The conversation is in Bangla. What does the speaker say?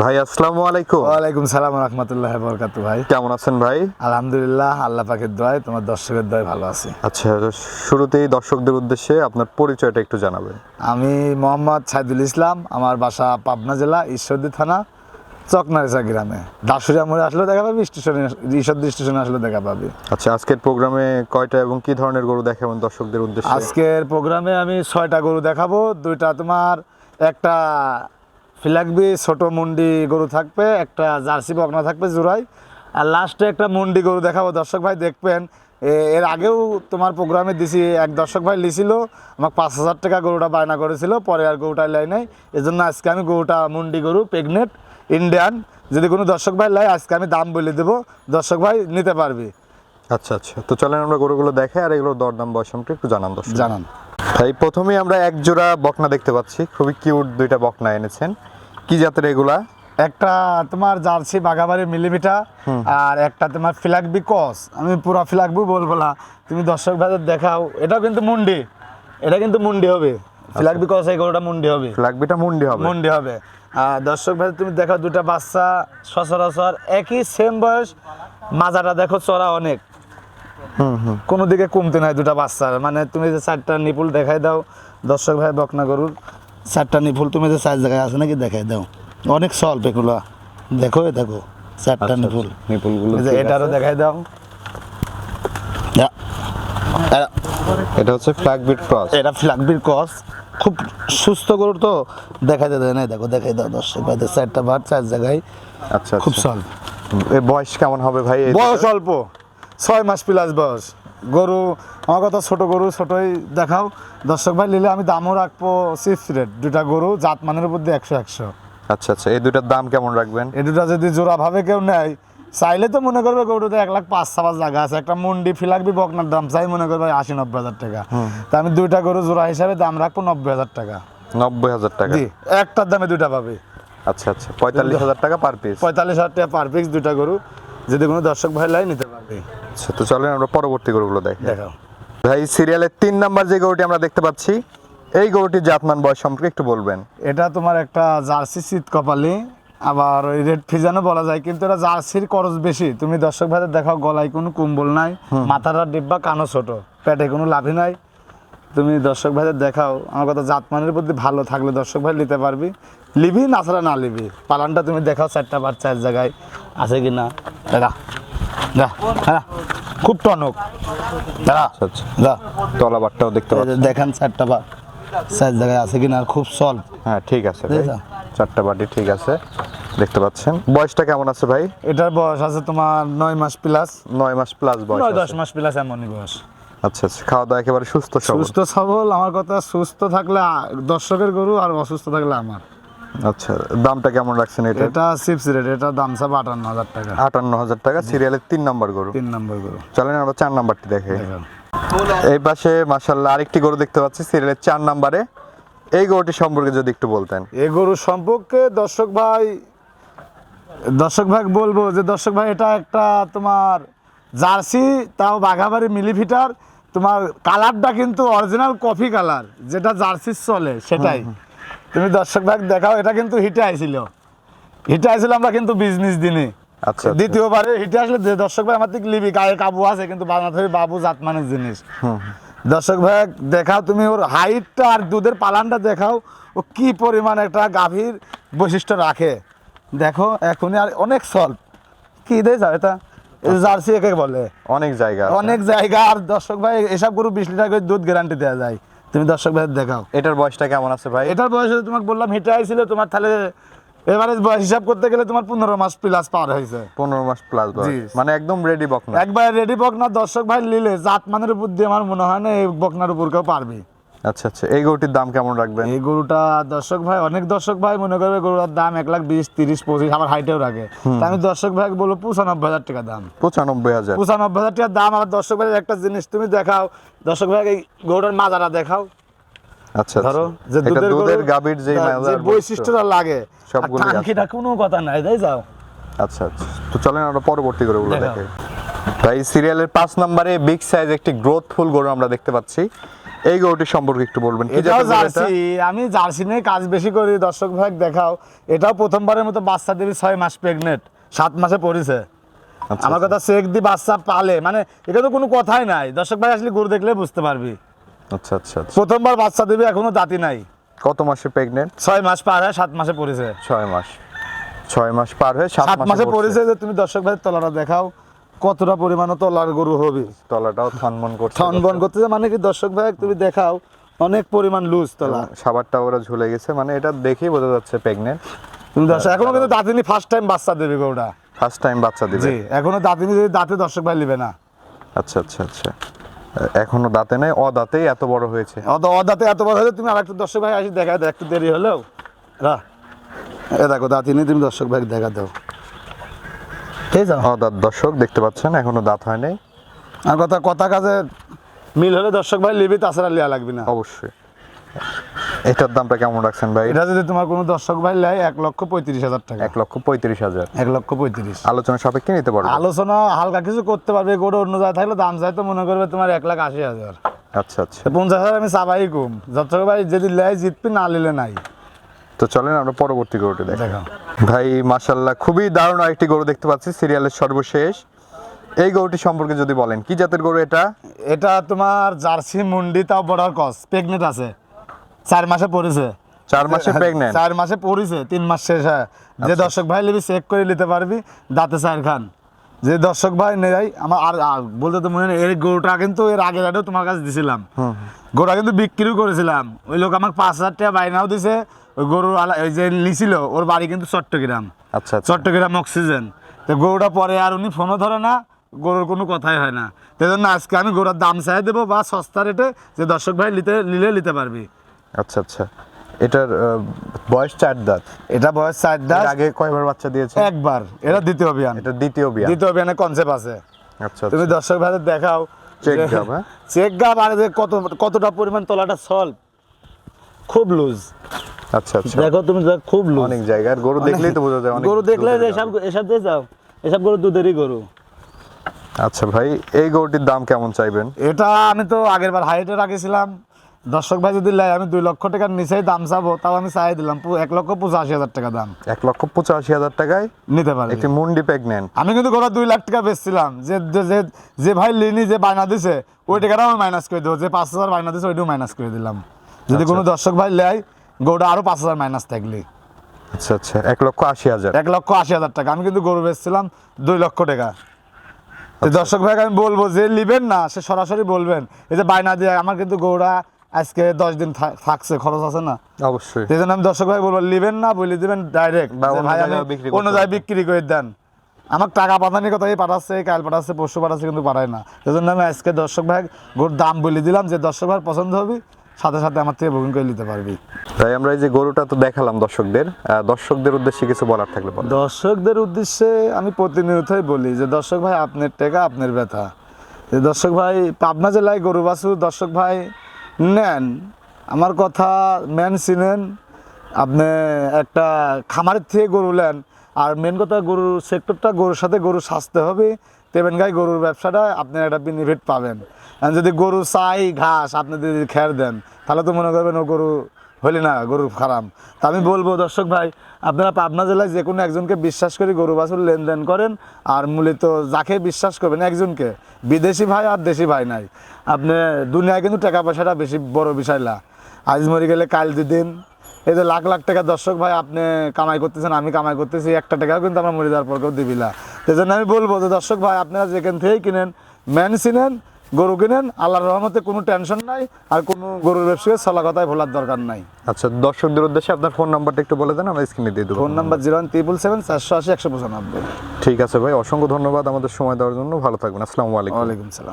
ভাই আসসালামু আলাইকুম। ওয়ালাইকুম সালাম রহমতুল্লাহ বরকাত ভাই। কেমন আছেন ভাই? আলহামদুলিল্লাহ আল্লাহ পাকের দোয়ায় তোমার দর্শকের দোয়ায় ভালো আছি। আচ্ছা শুরুতেই দর্শকদের উদ্দেশ্যে আপনার পরিচয়টা একটু জানাবেন। আমি মোহাম্মদ সাইদুল ইসলাম আমার বাসা পাবনা জেলা ঈশ্বরদী থানা চকনারেসা গ্রামে। দাসুরিয়া মোড়ে আসলে দেখা পাবি স্টেশনে ঈশ্বরদী স্টেশনে আসলে দেখা পাবি। আচ্ছা আজকের প্রোগ্রামে কয়টা এবং কি ধরনের গরু দেখাবেন দর্শকদের উদ্দেশ্যে? আজকের প্রোগ্রামে আমি ছয়টা গরু দেখাবো দুইটা তোমার একটা ফিলাকবি ছোট মুন্ডি গরু থাকবে একটা জার্সি বকনা থাকবে জোড়াই আর লাস্টে একটা মুন্ডি গরু দেখাবো দর্শক ভাই দেখবেন এর আগেও তোমার প্রোগ্রামে দিছি এক দর্শক ভাই লিছিল আমাকে পাঁচ হাজার টাকা গরুটা বায়না করেছিল পরে আর গরুটা লাই নাই। এজন্য আজকে আমি গরুটা মুন্ডি গরু প্রেগনেন্ট ইন্ডিয়ান যদি কোনো দর্শক ভাই লাই আজকে আমি দাম বলে দেবো দর্শক ভাই নিতে পারবি। আচ্ছা আচ্ছা। তো চলেন আমরা গরুগুলো দেখে আর এগুলো দরদাম বয়সমটা একটু জানান দর্শক। জানান। ভাই প্রথমেই আমরা এক জোড়া বকনা দেখতে পাচ্ছি। খুবই কিউট দুইটা বকনা এনেছেন। কি জাতের এগুলা? একটা তোমার জার্সি বাগাবাড়ি মিলিমিটা আর একটা তোমার ফিলাকবি কস আমি পুরো ফিলাকবি বলব না। তুমি দর্শক ভাইদের দেখাও। এটাও কিন্তু মুন্ডি। এটা কিন্তু মুন্ডি হবে। ফিলাকবি কস এই গরুটা মুন্ডি হবে। লাগবিটা মুন্ডি হবে। মুন্ডি হবে। আর দর্শক ভাই তুমি দেখো দুটা বাচ্চা। সচরাচর একই সেম বয়স। মাজাটা দেখো চড়া অনেক। কোনো দিকে কমতে নাই দুটা বাচ্চার মানে তুমি যে চারটা নিপুল দেখাই দাও দর্শক ভাই বকনা গরুর চারটা নিপুল তুমি যে চার জায়গায় আছে নাকি দেখাই দাও। অনেক স্বল্প এগুলো। দেখো দেখো চারটা নিপুল। নিপুলগুলো এটারও দেখাই দাও। এটা হচ্ছে ফ্ল্যাগবিট ক্রস। এটা ফ্ল্যাগবির কস খুব সুস্থ গরুর তো দেখাইতে দেয় না দেখো দেখাই দাও দর্শক ভাই চারটা ভাত চার জায়গায় আচ্ছা খুব আচ্ছা। স্বল্প। এর বয়স কেমন হবে ভাই? বয়স অল্প। ছয় মাস প্লাস বয়স। গরু আমার কথা ছোট গরু ছোটই দেখাও। দর্শক ভাই নিলে আমি দামও রাখব চিপস রেট দুটা গরু জাত মানের উপর দিয়ে একশো একশো। আচ্ছা আচ্ছা এই দুটার দাম কেমন রাখবেন? এই দুটা যদি জোড়া ভাবে কেউ নেয় চাইলে তো মনে করবে গরুতে এক লাখ পাঁচ সাবাস জায়গা আছে। একটা মুন্ডি ফিলাকবি বকনার দাম চাই মনে করবে আশি নব্বই হাজার টাকা। তা আমি দুইটা গরু জোড়া হিসাবে দাম রাখব নব্বই হাজার টাকা। নব্বই হাজার টাকা? জি একটার দামে দুইটা পাবে। আচ্ছা আচ্ছা পঁয়তাল্লিশ হাজার টাকা পার পিস পঁয়তাল্লিশ হাজার টাকা পার পিস দুইটা গরু। যদি কোনো দর্শক ভাই লাই নিতে আচ্ছা তো চলেন আমরা পরবর্তী গরুগুলো দেখি। দেখাও ভাই সিরিয়ালের তিন নাম্বার যে গরুটি আমরা দেখতে পাচ্ছি এই গরুটির জাতমান বয়স সম্পর্কে একটু বলবেন। এটা তোমার একটা জার্সি শীত কপালি আবার ওই রেড ফিজানো বলা যায় কিন্তু এটা জার্সির খরচ বেশি। তুমি দর্শক ভাইদের দেখাও গলায় কোনো কুম্বল নাই মাথাটা ডিব্বা কানো ছোট পেটে কোনো লাভই নাই। তুমি দর্শক ভাইদের দেখাও আমার কথা জাতমানের প্রতি ভালো থাকলে দর্শক ভাই নিতে পারবি। লিবি না ছাড়া না লিবি। পালানটা তুমি দেখাও চারটা বার চার জায়গায় আছে কি না দেখা। যা হ্যাঁ খুব টনক। দাঁড়া যা। তলাবারটাও দেখতে পাচ্ছি। দেখান চারটা বার। চার জায়গায় আছে কিনা খুব সল্ভ হ্যাঁ ঠিক আছে চারটা বাটি ঠিক আছে। দেখতে পাচ্ছেন। বয়সটা কেমন আছে ভাই? এটার বয়স আছে তোমার নয় মাস প্লাস নয় মাস প্লাস বয়স নয় দশ মাস প্লাস এমনই বয়স। আচ্ছা আচ্ছা। খাওয়া দাওয়া একেবারে সুস্থ সবল। সুস্থ সবল। আমার কথা সুস্থ থাকলে দর্শকের গরু আর অসুস্থ থাকলে আমার। আচ্ছা দামটা কেমন রাখছেন এটা? এটা চিপস রেট এটা দাম চাপ আটান্ন হাজার টাকা। আটান্ন হাজার টাকা সিরিয়ালের তিন নম্বর গরু। তিন নম্বর গরু। চলেন আমরা চার নাম্বারটি দেখে। এই পাশে মাসাল্লাহ আরেকটি গরু দেখতে পাচ্ছি সিরিয়ালের চার নাম্বারে। এই গরুটি সম্পর্কে যদি একটু বলতেন। এ গরু সম্পর্কে দর্শক ভাই দর্শক ভাই বলব যে দর্শক ভাই এটা একটা তোমার জার্সি তাও বাঘাবাড়ি মিলিফিটার। তোমার কালারটা কিন্তু অরিজিনাল কফি কালার যেটা জার্সির চলে সেটাই। তুমি দর্শক ভাই দেখাও এটা কিন্তু হিটে আইছিল। হিটে আইছিল আমরা কিন্তু বিজনেস দিনে। আচ্ছা, আচ্ছা। দ্বিতীয়বারে হিটে আসলে যে দর্শক ভাই আমার থেকে লিবি গায়ে কাবু আছে কিন্তু হবে বাবু জাতমানের জিনিস। দর্শক ভাই দেখাও তুমি ওর হাইটটা আর দুধের পালানটা দেখাও ও কি পরিমাণ একটা গাভীর বৈশিষ্ট্য রাখে। দেখো এখনই আর অনেক সল্ভ কি দেয় যাও এটা? জার্সি একে বলে। অনেক জায়গা অনেক জায়গা আর দর্শক ভাই এসব গরু বিশ লিটার করে দুধ গ্যারান্টি দেওয়া যায়। তুমি দর্শক ভাই দেখাও। এটার বয়সটা কেমন আছে ভাই? এটার বয়স তোমাকে বললাম হিটে আইছিল তোমার তাহলে এবারে বয়স হিসাব করতে গেলে তোমার পনেরো মাস প্লাস পার হয়েছে। পনেরো মাস প্লাস। মানে একদম রেডি বকনা। একবার রেডি বকনা দর্শক ভাই নিলে জাত মানের উপর দিয়ে আমার মনে হয় না এই বকনার উপর কেউ পারবে। আচ্ছা আচ্ছা। এই গরুটির দাম কেমন রাখবেন? এই গরুটা দর্শক ভাই অনেক দর্শক ভাই মনে করবে গরুটার দাম এক লাখ বিশ তিরিশ পঁচিশ আবার হাইটেও রাখে। আমি দর্শক ভাই বলব পঁচানব্বই হাজার টাকা দাম। পঁচানব্বই হাজার। পঁচানব্বই হাজার টাকা দাম আবার দর্শক ভাইয়ের একটা জিনিস তুমি দেখাও। দর্শক ভাই এই গরুটার মাজারা দেখাও। আচ্ছা ধরো আচ্ছা। যে দুধের গাভীর যে বৈশিষ্ট্যটা লাগে। টাঙ্কিটা কোনো কথা নাই তাই যাও। আচ্ছা আচ্ছা। তো চলেন আমরা পরবর্তী। দেখে। তাই সিরিয়ালের পাঁচ নম্বরে বিগ সাইজ একটি গ্রোথফুল গরু আমরা দেখতে পাচ্ছি। এই গরুটি সম্পর্কে একটু বলবেন কি এটাও? জার্সি। আমি জার্সি নিয়ে কাজ বেশি করি দর্শক ভাই দেখাও। এটাও প্রথমবারের মতো বাচ্চা দেবী ছয় মাস প্রেগনেন্ট সাত মাসে পড়েছে। আচ্ছা, আমার কথা চেক দি বাচ্চা পালে মানে এটা তো কোনো কথাই নাই। দর্শক ভাই আসলে গরু দেখলে বুঝতে পারবি। আচ্ছা আচ্ছা আচ্ছা। প্রথমবার বাচ্চা দেবে এখনও দাঁতি নাই। কত মাসে প্রেগনেন্ট ছয় মাস পার হয় সাত মাসে পড়েছে। ছয় মাস। ছয় মাস পার হয়ে সাত মাসে পড়েছে। যে তুমি দর্শক ভাই তলাটা দেখাও। কতটা পরিমাণে তলার গরু হবে? তলাটাও থনমন করছে থন বন করতেছে মানে কি দর্শক ভাই তুমি দেখাও অনেক পরিমাণ লুজ তলা। সাবারটা ওরা ঝুলে গেছে মানে এটা দেখেই বোঝা যাচ্ছে প্রেগনেন্ট তুমি দর্শক এখনও কিন্তু দাঁতিনি ফার্স্ট টাইম বাচ্চা দেবে গরুটা। ফার্স্ট টাইম বাচ্চা দিবে। জি এখনও দাঁতিনি যদি দাঁতে দর্শক ভাই নেবে না। আচ্ছা আচ্ছা আচ্ছা। এখনও দাঁতে নেই অদাঁতেই এত বড় হয়েছে। অত অদাঁতে এত বড় হলে তুমি আরেকটু দর্শক ভাই আসি দেখা দাও একটু দেরি হলেও। রা এ দেখো দাঁতিনি তুমি দর্শক ভাই দেখা দাও। অদাঁত দর্শক দেখতে পাচ্ছেন এখনও দাঁত হয় নাই। আর কথা কথা কাজে মিল হলে দর্শক ভাই লিবি তাছাড়া লিয়া লাগবে না। অবশ্যই। এটার দামটা কেমন রাখছেন ভাই? এটা যদি তোমার কোনো দর্শক ভাই লেয় এক লক্ষ পঁয়ত্রিশ হাজার টাকা। এক লক্ষ পঁয়ত্রিশ হাজার। এক লক্ষ পঁয়ত্রিশ। আলোচনা সাপেক্ষে নিতে পারব। আলোচনা হালকা কিছু করতে পারবে গরু অন্য জায়গায় থাকলে দাম চাই তো মনে করবে তোমার এক লাখ আশি হাজার। আচ্ছা আচ্ছা। পঞ্চাশ হাজার আমি চাবাই কম। দর্শক ভাই যদি লেয় জিতবি না নিলে নাই। তো চলেন আমরা পরবর্তী গরুটি দেখি। দেখো। ভাই মাশাল্লাহ খুবই দারুণ আরেকটি গরু দেখতে পাচ্ছি সিরিয়ালের সর্বশেষ। এই গরুটি সম্পর্কে যদি বলেন কি জাতের গরু এটা? এটা তোমার জার্সি মুন্ডি তাও বড় কস প্রেগনেন্ট আছে। চার মাসে পড়েছে। চার মাসে প্রেগনেন্ট চার মাসে পড়েছে তিন মাস শেষ হয়। যে দর্শক ভাই নিবি চেক করে নিতে পারবি দাঁতে চার খান। যে দর্শক ভাই নেই আমার আর বলতে তো মনে নেই এই গরুটা কিন্তু এর আগের আটেও তোমার কাছে দিছিলাম। গরুটা কিন্তু বিক্রিও করেছিলাম। ওই লোক আমাকে পাঁচ হাজার টাকা বাইনাও দিছে ওই গরু আলা- ওই যে নিছিল ওর বাড়ি কিন্তু চট্টগ্রাম। আচ্ছা আচ্ছা। চট্টগ্রাম অক্সিজেন। তো গরুটা পরে আর উনি ফোনও ধরে না গরুর কোনো কথাই হয় না। সেই জন্য আজকে আমি গরুর দাম চাই দেবো বা সস্তা রেটে যে দর্শক ভাই নিতে নিলে নিতে পারবি। আচ্ছা আচ্ছা। এটার বয়স চার দাঁত। এটা বয়স চার দাস আগে কয়বার বাচ্চা দিয়েছে একবার। এটা দ্বিতীয় অভিযান। এটা দ্বিতীয় বিয়া দ্বিতীয় অভিযানে কনসেপ্ট আছে। আচ্ছা তুমি আচ্ছা। দর্শক ভাইদের দেখাও। Gap, হ্যাঁ? চেক গাপ আর কত কতটা পরিমাণ তলাটা সল্ভ খুব লুজ আচ্ছা আচ্ছা। দেখো তুমি খুব লুজ অনেক জায়গার গরু দেখলেই তো বোঝা যায় অনেক গরু দেখলে এসব এসব দিয়ে যাও। এসব গরু দুধেরই গরু। আচ্ছা ভাই এই গরুটির দাম কেমন চাইবেন? এটা আমি তো আগের বার হাইটে রাখেছিলাম। দর্শক ভাই যদি লাই আমি দুই লক্ষ টাকার নিচেই দাম চাবো তাও আমি চাই দিলাম। এক লক্ষ পঁচাশি হাজার টাকা দাম। এক লক্ষ পঁচাশি হাজার টাকায় নিতে পারে। একটি মুন্ডি প্রেগনেন্ট আমি কিন্তু গোটা দুই লাখ টাকা বেচছিলাম। যে যে- ভাই লিনি যে বায়না দিছে ওই টাকাটাও আমি মাইনাস করে দেবো। যে পাঁচ হাজার বায়না দিছে ওইটাও মাইনাস করে দিলাম। যদি কোনো দর্শক ভাই লেয় গরুটা আরও পাঁচ হাজার মাইনাস থাকলে। আচ্ছা আচ্ছা এক লক্ষ আশি হাজার। এক লক্ষ আশি হাজার টাকা। আমি কিন্তু গরু বেচছিলাম দুই লক্ষ টাকা। তো দর্শক ভাইকে আমি বলব যে নিবেন না সে সরাসরি বলবেন। এই যে বায়না দিয়ে আমার কিন্তু গরুটা আজকে দশ দিন থাকছে খরচ আছে না। সেই অবশ্যই জন্য আমি দর্শক ভাই বলব নিবেন না বলে দিবেন ডাইরেক্ট ভাই আমি অন্য জায়গায় বিক্রি করে দেন। আমার টাকা পাঠানোর কথা এই পাঠাচ্ছে কাল পাঠাচ্ছে পরশু পাঠাচ্ছে কিন্তু পাঠায় না। সেই জন্য আমি আজকে দর্শক ভাই গরুর দাম বলে দিলাম যে দর্শক ভাই পছন্দ হবে। সাথে সাথে আমার থেকে বুকিং করে নিতে পারবি। তাই আমরা এই যে গরুটা তো দেখালাম দর্শকদের। দর্শকদের উদ্দেশ্যে কিছু বলার থাকলে বলেন। দর্শকদের উদ্দেশ্যে আমি প্রতিনিয়তই বলি যে দর্শক ভাই আপনার টাকা আপনার ব্যথা। যে দর্শক ভাই পাবনা জেলায় গরু বাছু দর্শক ভাই নেন। আমার কথা মেন চিনেন। আপনি একটা খামারের থেকে গরু নেন। আর মেন কথা গরুর সেক্টরটা গরুর সাথে গরু সাজতে হবে। তেমন গাই গরুর ব্যবসাটা আপনি একটা বেনিফিট পাবেন। যদি গরু চাই ঘাস, আপনি যদি খের দেন, তাহলে তো মনে করবেন ও গরু হইলে না, গরু খারাপ। তা আমি বলব, দর্শক ভাই, আপনারা পাবনা জেলায় যে কোনো একজনকে বিশ্বাস করে গরু বাছুর লেনদেন করেন, আর মূলত যাকে বিশ্বাস করবেন একজনকে, বিদেশি ভাই আর দেশি ভাই নাই। আপনি দুনিয়ায় কিন্তু টাকা পয়সাটা বেশি বড় বিষয় না। আজ মরে গেলে কাল দিন এই যে লাখ লাখ টাকা দর্শক ভাই আপনি কামাই করতেছেন আমি কামাই করতেছি একটা টাকাও কিন্তু আমরা মরে যাওয়ার পর কেউ দিবি না। সেই জন্য আমি বলব যে দর্শক ভাই আপনারা যেখান থেকেই কিনেন ম্যান চিনেন গরু কিনেন আল্লাহর রহমতে কোনো টেনশন নাই আর কোনো গরুর ব্যবসায় চলা কথায় ভোলার দরকার নাই। আচ্ছা দর্শকদের উদ্দেশ্যে আপনার ফোন নাম্বারটা একটু বলে দেন আমরা স্ক্রিনে দিয়ে দেবো। Phone number zero one triple seven চারশো আশি একশো পঁচানব্বই। ঠিক আছে ভাই অসংখ্য ধন্যবাদ আমাদের সময় দেওয়ার জন্য। ভালো থাকবেন আসসালামু আলাইকুম। ওয়ালাইকুম সালাম।